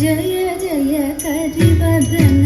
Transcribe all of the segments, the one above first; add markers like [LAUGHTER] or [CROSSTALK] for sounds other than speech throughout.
ജയ ജയ കരിവദന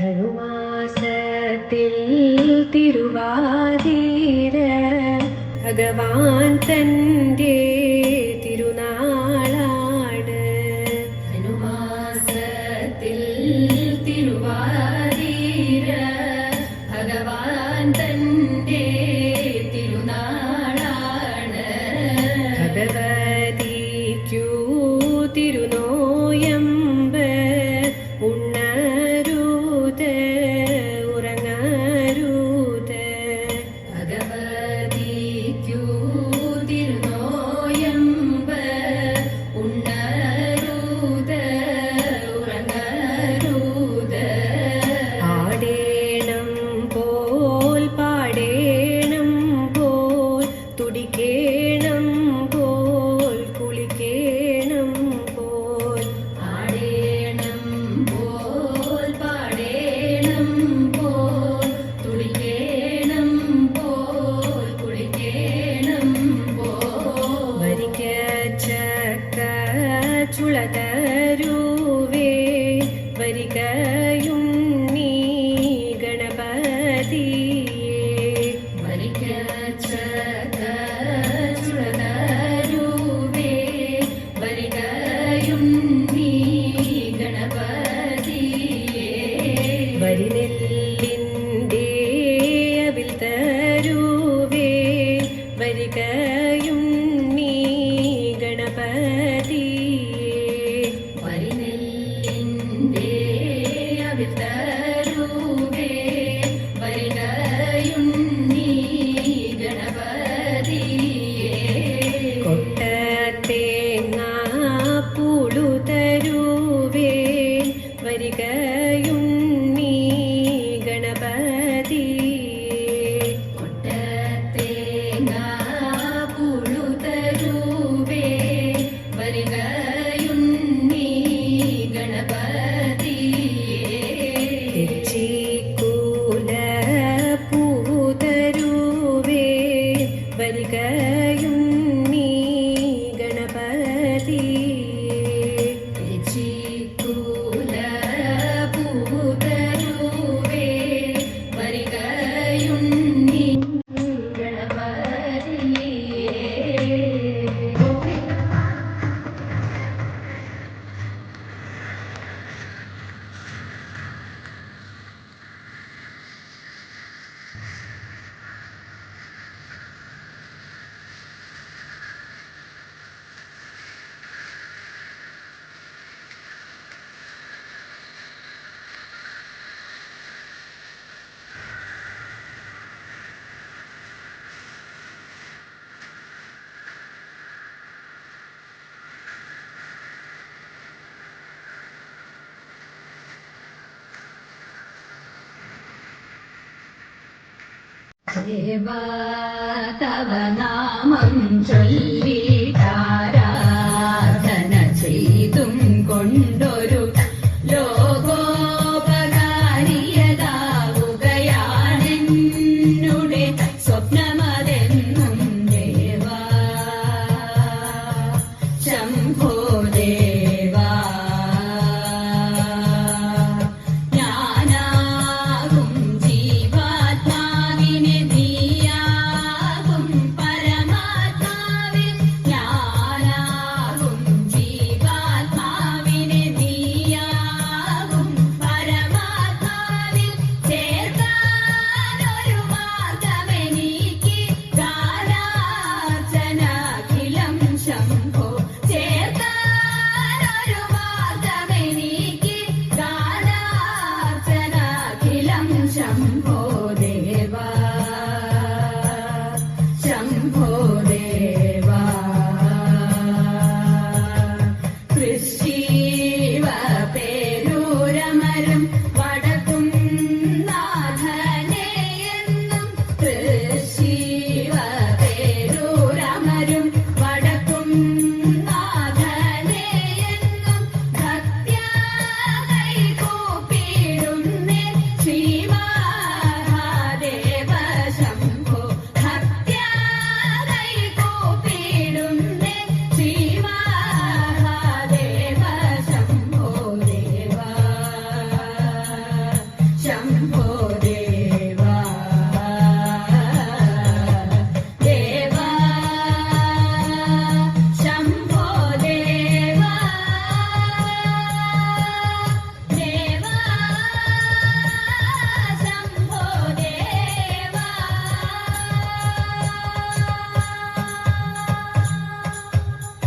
ധനുമാസത്തിൽ തിരുവാതിര ഭഗവാൻ തന്റെ തിരുനാളാണ്. ധനുമാസത്തിൽ തിരുവാതിര ഭഗവാൻ തന്റെ തിരുനാളാണ്. ഭഗവ சுழத ദേവാ തവ നാമം ചൊല്ലി [LAUGHS] Oh.